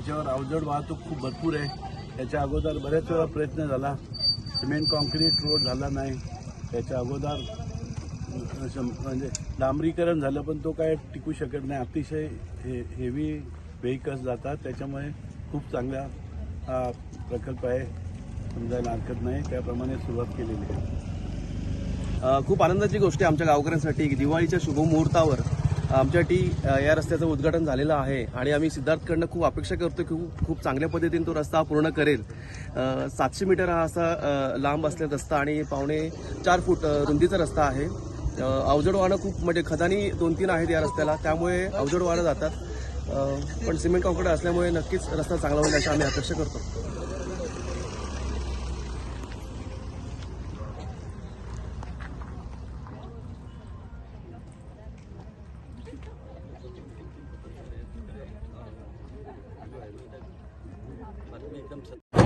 याच्यावर अवजड वाहतूक खूप भरपूर आहे. त्याच्या अगोदर बऱ्याच वेळा प्रयत्न झाला. सिमेंट कॉन्क्रीट रोड झाला नाही. त्याच्या अगोदर शं- म्हणजे डांबरीकरण झालं पण तो काय टिकू शकत नाही. अतिशय हे हेवी व्हेकल्स जातात. त्याच्यामुळे खूप चांगला हा प्रकल्प आहे. समजायला हरकत नाही. त्याप्रमाणे सुरुवात केलेली आहे. खूप आनंदाची गोष्ट आहे आमच्या गावकऱ्यांसाठी. दिवाळीच्या शुभमुहूर्तावर आमच्यासाठी या रस्त्याचं उद्घाटन झालेलं आहे आणि आम्ही सिद्धार्थकडनं खूप अपेक्षा करतो की खूप चांगल्या पद्धतीने तो रस्ता पूर्ण करेल. सातशे मीटर हा असा लांब असलेला रस्ता आणि पावणे चार फूट रुंदीचा रस्ता आहे. अवजड वाहनं खूप म्हणजे खदानी दोन तीन आहेत या रस्त्याला त्यामुळे अवजड वाहनं जातात. पण सिमेंट कॉन्क्रीट असल्यामुळे नक्कीच रस्ता चांगला होईल अशी आम्ही अपेक्षा करतो. एकदम